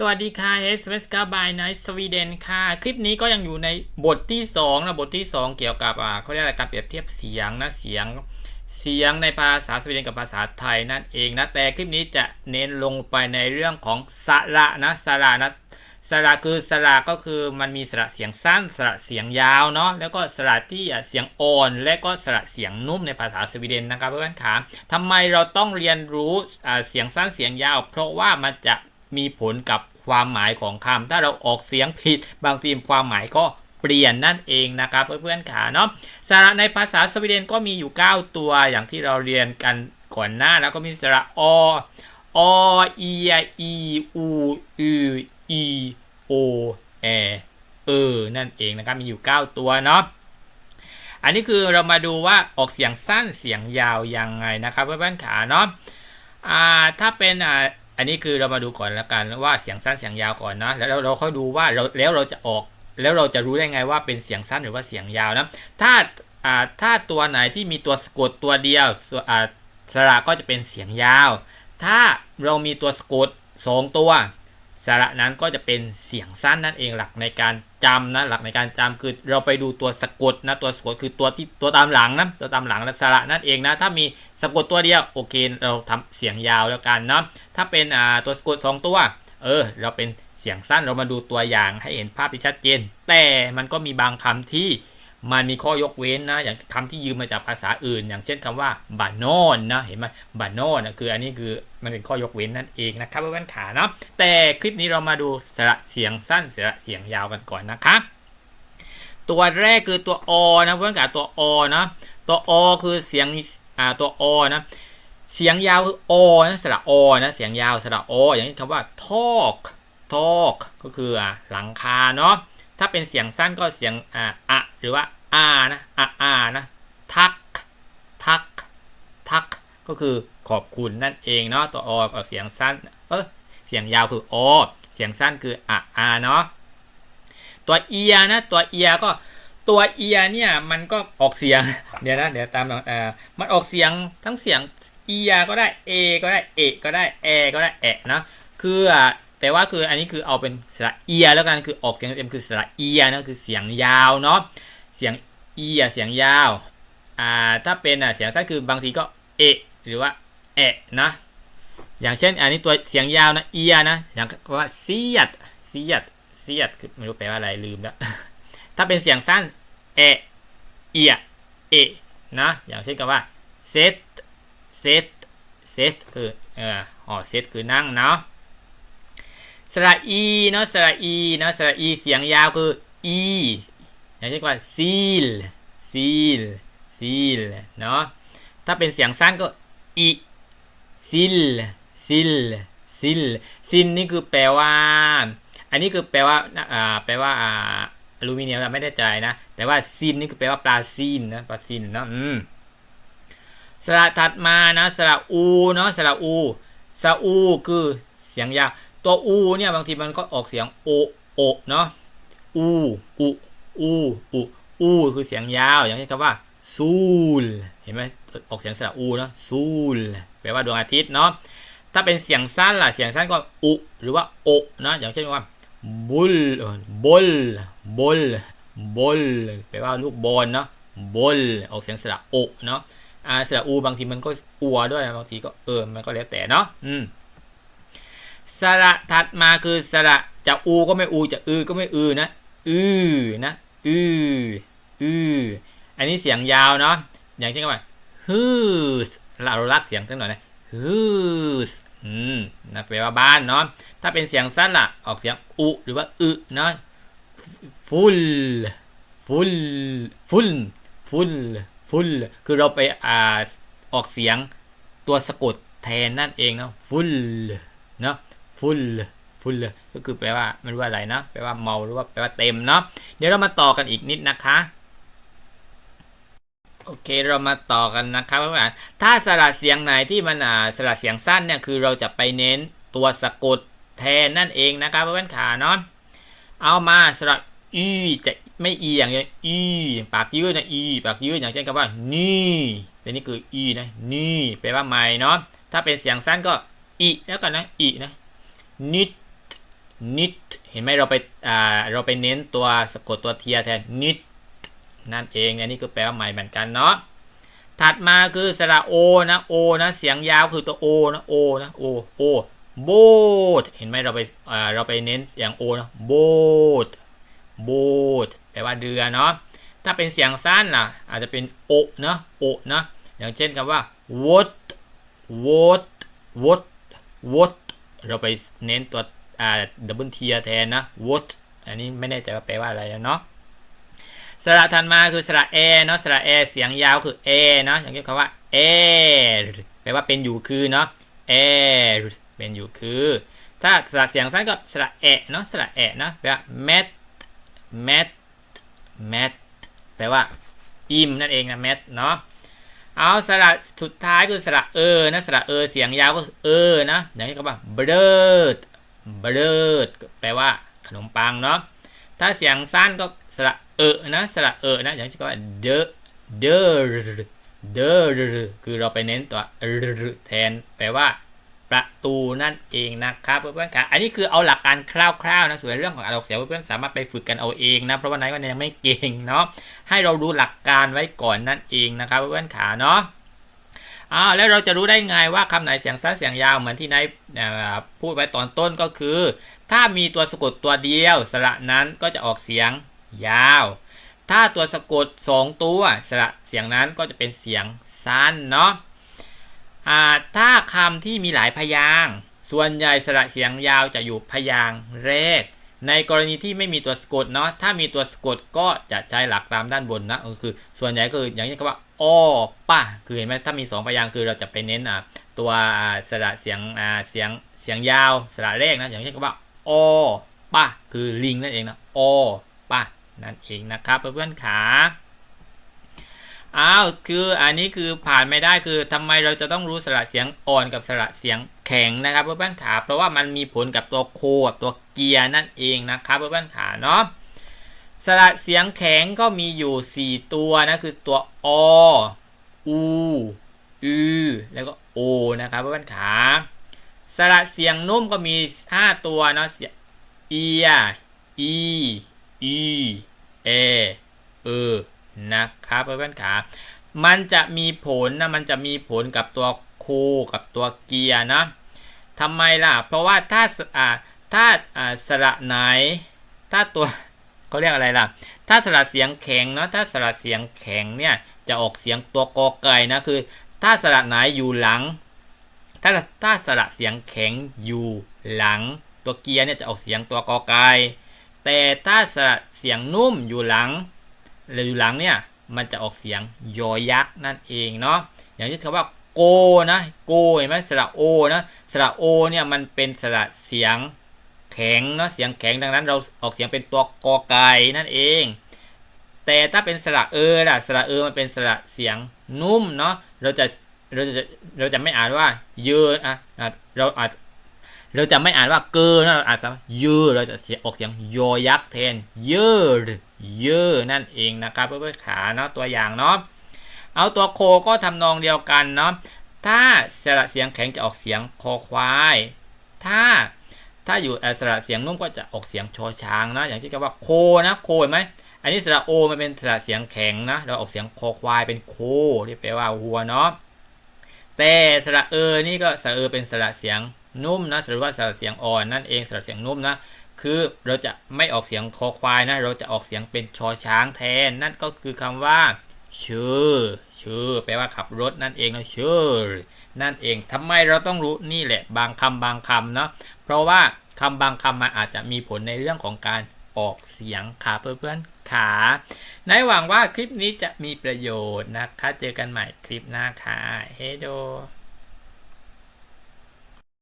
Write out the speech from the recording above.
สวัสดีค่ะ s อ s กาบายไนท์สวีเดนค่ะ คลิปนี้ก็ยังอยู่ในบทที่2นะบทที่ 2 เกี่ยวกับอ่าเขาเรียกอะไรการเปรียบเทียบเสียงนะเสียง เสียงในภาษาสวีเดนกับภาษาไทยนั่นเองนะแต่คลิปนี้จะเน้นลงไปในเรื่องของสระนะสระนะสระคือสระก็คือมันมีสระเสียงสั้น สระเสียงยาวเนาะแล้วก็สระที่เสียงอ่อน และก็สระเสียงนุ่มในภาษาสวีเดนนะครับเพื่อนๆขาทำไมเราต้องเรียนรู้อ่าเสียงสั้นเสียงยาว เพราะว่ามันจะ มีผลกับความหมายของคำถ้าเราออกเสียงผิด บางทีความหมายก็เปลี่ยนนั่นเองนะครับเพื่อนๆขาเนาะสระในภาษาสวีเดนก็มีอยู่ 9 ตัวอย่างที่เราเรียนกันก่อนหน้าแล้วก็มีสระอออีอีอูอืออีโอแอเออนั่นเองนะครับ มีอยู่ 9 ตัวเนาะอันนี้คือเรามาดูว่าออกเสียงสั้นเสียงยาวยังไงนะครับเพื่อนๆขาเนาะอ่าถ้าเป็นอ่า อันนี้คือเรามาดูก่อนแล้วกันว่าเสียงสั้นเสียงยาวก่อนนะแล้วเราค่อยดูว่าเราแล้วเราจะออก แล้วเราจะรู้ได้ไงว่าเป็นเสียงสั้นหรือว่าเสียงยาวนะถ้าอ่าถ้าตัวไหนที่มีตัวสะกดตัวเดียวส่วนอ่าสระก็จะเป็นเสียงยาว ถ้าเรามีตัวสะกดสองตัว สระนั้นก็จะเป็นเสียงสั้นนั่นเองหลักในการจำนะหลักในการจำคือเราไปดูตัวสะกดนะตัวสะกดคือตัวที่ตัวตามหลังนะตัวตามหลังนะสระนั่นเองนะถ้ามีสะกดตัวเดียวโอเคเราทำเสียงยาวแล้วกันเนาะถ้าเป็นอ่าตัวสะกดสองตัว เออ เราเป็นเสียงสั้นเรามาดูตัวอย่างให้เห็นภาพที่ชัดเจน แต่มันก็มีบางคำที่ มันมีข้อยกเว้นนะ อย่างคำที่ยืมมาจากภาษาอื่น อย่างเช่นคำว่าบานอนนะ เห็นไหมบานอนนะคืออันนี้คือมันเป็นข้อยกเว้นนั่นเองนะครับเพื่อนๆขาเนาะ แต่คลิปนี้เรามาดูสระเสียงสั้นสระเสียงยาวกันก่อนนะครับตัวแรกคือตัวอนะเพื่อนขาตัวอนะ ตัวอคือเสียงอ่าตัวอนะเสียงยาวคืออนะสระอนะ เสียงยาวสระออย่างนี้คำว่า talk talk ก็คืออะหลังคาเนาะถ้าเป็นเสียงสั้นก็เสียงอ่าอะหรือว่า อานะอะอานะทักทักทักก็คือขอบคุณนั่นเองเนาะตัวอกับเสียงสั้นเออเสียงยาวคืออเสียงสั้นคืออะอาเนาะตัวเอียนะตัวเอียก็ตัวเอียเนี่ยมันก็ออกเสียงเดี๋ยวนะเดี๋ยวตามเอ่อมันออกเสียงทั้งเสียงเอียก็ได้เอก็ได้เอก็ได้แอก็ได้แอะนะคือแต่ว่าคืออันนี้คือเอาเป็นสระเอียแล้วกันคือออกเสียงเต็มคือสระเอียนะคือเสียงยาวเนาะเสียง เอียเสียงยาว อ่า ถ้าเป็นอะเสียงสั้นคือบางทีก็เอะหรือว่าแอะนะ อย่างเช่น อันนี้ตัวเสียงยาวนะเอียนะ อย่างว่าเสียดเสียดเสียดคือไม่รู้แปลว่าอะไรลืมแล้ว ถ้าเป็นเสียงสั้นเอะเอียเอะนะ อย่างเช่นคำว่าเซตเซตเซตคือเอออ๋อเซตคือนั่งเนาะสระอีเนาะสระอีเนาะสระอีเสียงยาวคืออี อย่างเช่นว่าซีลซีลซีลเนาะถ้าเป็นเสียงสั้นก็อีซิลซิลซิลซินนี่คือแปลว่า อันนี้คือแปลว่าอ่าแปลว่าอ่าอลูมิเนียมเราไม่ได้ใจนะ แต่ว่าซินนี่คือแปลว่าปลาซินนะปลาซินเนาะอืมสระถัดมานะสระอูเนาะสระอูสระอูคือเสียงยาวตัวอูเนี่ยบางทีมันก็ออกเสียงโอโอเนาะอูอู อูอูอูคือเสียงยาว อย่างเช่นคำว่า ซูล เห็นไหมออกเสียงสระอูเนาะ ซูล แปลว่าดวงอาทิตย์เนาะ ถ้าเป็นเสียงสั้นล่ะ เสียงสั้นก็อุ หรือว่าโอเนาะ อย่างเช่นว่าบุลบลบลบลแปลว่าลูกบอลเนาะบลออกเสียงสระโอเนาะอ่าสระอูบางทีมันก็อัวด้วยนะบางทีก็เออมันก็แล้วแต่เนาะอืมสระถัดมาคือสระจะอูก็ไม่อูจะอือก็ไม่อือนะอือนะ อืออืออันนี้เสียงยาวเนาะอย่างเช่นคำว่า whose เราลักเสียงสักหน่อยนะ whose อืมนะแปลว่าบ้านเนาะถ้าเป็นเสียงสั้นล่ะ ออกเสียงอุหรือว่าอึเนาะ full full full full full คือเราไปอ่าออกเสียงตัวสะกดแทนนั่นเองเนาะ full เนาะ full full ก็คือแปลว่าไม่รู้อะไรนะแปลว่าเมาหรือว่าแปลว่าเต็มเนาะเดี๋ยวเรามาต่อกันอีกนิดนะคะโอเคเรามาต่อกันนะครับว่าถ้าสระเสียงไหนที่มันอ่าสระเสียงสั้นเนี่ยคือเราจะไปเน้นตัวสะกดแทนนั่นเองนะครับเพื่อนขาเนาะเอามาสระอีจะไม่อีอย่างเงี้ยอีปากยืดนะอีปากยืดอย่างเช่นคำว่านี่แต่นี่คืออีนะนี่แปลว่าไม่เนาะถ้าเป็นเสียงสั้นก็อีแล้วกันนะอีนะนิด นิดเห็นไหมเราไปอ่าเราไปเน้นตัวสะกดตัวเทียแทนนิดนั่นเองอันนี้ก็แปลว่าใหม่เหมือนกันเนาะถัดมาคือสระโอนะโอนะเสียงยาวคือตัวโอนะโอนะโอโอโบดเห็นไหมเราไปอ่าเราไปเน้นเสียงโอนะโบดโบดแปลว่าเรือเนาะถ้าเป็นเสียงสั้นล่ะ อาจจะเป็นโอนะโอนะอย่างเช่นคำว่า what what what what เราไปเน้นตัว อ่าดับเบิลเทียแทนนะ what อันนี้ไม่แน่ใจว่าแปลว่าอะไรนะเนาะสระถัดมาคือสระแอเนาะสระแอเสียงยาวคือแอเนาะอย่างเช่นคำว่า air แปลว่าเป็นอยู่คือเนาะ air เป็นอยู่คือ ถ้าสระเสียงสั้นก็สระแอะเนาะสระแอะเนาะแปลว่า mat mat mat แปลว่าอิ่มนั่นเองนะ mat เนาะเอาสระสุดท้ายคือสระเออนะสระเออเสียงยาวก็เออนะอย่างนี้ก็ว่า bread bread แปลว่าขนมปังเนาะถ้าเสียงสั้นก็สระเออนะสระเออนะอย่างเช่นก็ว่า the the the คือเราไปเน้นตัวแทนแปลว่าประตูนั่นเองนะครับเพื่อนๆครับอันนี้คือเอาหลักการคร่าวๆนะส่วนเรื่องของอ่านออกเสียงเพื่อนๆสามารถไปฝึกกันเอาเองนะเพราะว่าไหนก็ยังไม่เก่งเนาะให้เรารู้หลักการไว้ก่อนนั่นเองนะครับเพื่อนๆขาเนาะ อ่าวแล้วเราจะรู้ได้ไงว่าคำไหนเสียงสั้นเสียงยาวเหมือนที่นายพูดไว้ตอนต้นก็คือ ถ้ามีตัวสะกดตัวเดียว สระนั้นก็จะออกเสียงยาว ถ้าตัวสะกด 2 ตัวสระเสียงนั้นก็จะเป็นเสียงสั้นเนาะอ่าถ้าคำที่มีหลายพยางค์ส่วนใหญ่สระเสียงยาวจะอยู่พยางค์แรก ในกรณีที่ไม่มีตัวสะกดเนาะถ้ามีตัวสะกดก็จะใช้หลักตามด้านบนนะก็คือ ส่วนใหญ่ก็คืออย่างนี้คำว่าอ้อป้าคือเห็นไหมถ้ามีสองพยางค์คือเราจะไปเน้นอ่าตัวสระเสียงอ่าเสียงเสียงยาวสระแรกนะอย่างเช่นคำว่าอ้อป้าคือลิงนั่นเองนะอ้อป้านั่นเองนะครับเพื่อนๆขาอ้าวคืออันนี้คือผ่านไม่ได้คือทำไมเราจะต้องรู้สระเสียงอ่อนกับสระเสียงแข็งนะครับเพื่อนๆขาเพราะว่ามันมีผลกับตัวโคกับตัว เกียร์นั่นเองนะครับเพื่อนๆขาเนาะสระเสียงแข็งก็มีอยู่ 4 ตัวนะคือตัวออูอือแล้วก็โอนะครับเพื่อนๆขาสระเสียงนุ่มก็มี 5 ตัวเนาะเสียเอียอีอีเอเออนะครับเพื่อนๆขามันจะมีผลนะมันจะมีผลกับตัวโคกับตัวเกียร์นะทำไมล่ะ เพราะว่าถ้าอ่า ถ้าสระไหน ถ้าตัวเขาเรียกอะไรล่ะ ถ้าสระเสียงแข็งเนาะ ถ้าสระเสียงแข็งเนี่ยจะออกเสียงตัวกอไก่นะ คือ ถ้าสระไหนอยู่หลัง ถ้าถ้าสระเสียงแข็งอยู่หลัง ตัวเกียร์เนี่ยจะออกเสียงตัวกอไก่แต่ถ้าสระเสียงนุ่มอยู่หลังหรืออยู่หลังเนี่ยมันจะออกเสียงยอยักษ์นั่นเองเนาะ อย่างเช่นคำว่าโกนะ โกเห็นไหมสระโอนะ สระโอเนี่ยมันเป็นสระเสียง แข็งเนาะเสียงแข็งดังนั้นเราออกเสียงเป็นตัวกอไก่นั่นเอง แต่ถ้าเป็นสระเออล่ะสระเออมันเป็นสระเสียงนุ่มเนาะเราจะเราจะเราจะไม่อ่านว่าเยอะอะเราอาจเราจะไม่อ่านว่าเกอนะเราอาจจะเยอเราจะเสียออกเสียงยอยักษ์แทนเยอะเยอนั่นเองนะครับเพื่อนๆขาเนาะตัวอย่างเนาะเอาตัวโคก็ทำนองเดียวกันเนาะถ้าสระเสียงแข็งจะออกเสียงคอควาย ถ้า ถ้าอยู่สระเสียงนุ่มก็จะออกเสียงชอช้างนะ อย่างเช่นคำว่าโคนะโคเห็นไหมอันนี้สระโอมันเป็นสระเสียงแข็งนะ เราออกเสียงคอควายเป็นโคที่แปลว่าวัวเนาะแต่สระเออนี่ก็สระเออเป็นสระเสียงนุ่มนะหรือว่าสระเสียงอ่อนนั่นเองสระเสียงนุ่มนะคือเราจะไม่ออกเสียงคอควายนะเราจะออกเสียงเป็นชอช้างแทน นั่นก็คือคำว่าชื่อชื่อแปลว่าขับรถนั่นเองนะชื่อ นั่นเองทำไมเราต้องรู้นี่แหละบางคำบางคำเนาะเพราะว่าคำบางคำมันอาจจะมีผลในเรื่องของการออกเสียงค่ะเพื่อนๆขาในหวังว่าคลิปนี้จะมีประโยชน์นะคะ เจอกันใหม่คลิปหน้าค่ะเฮโด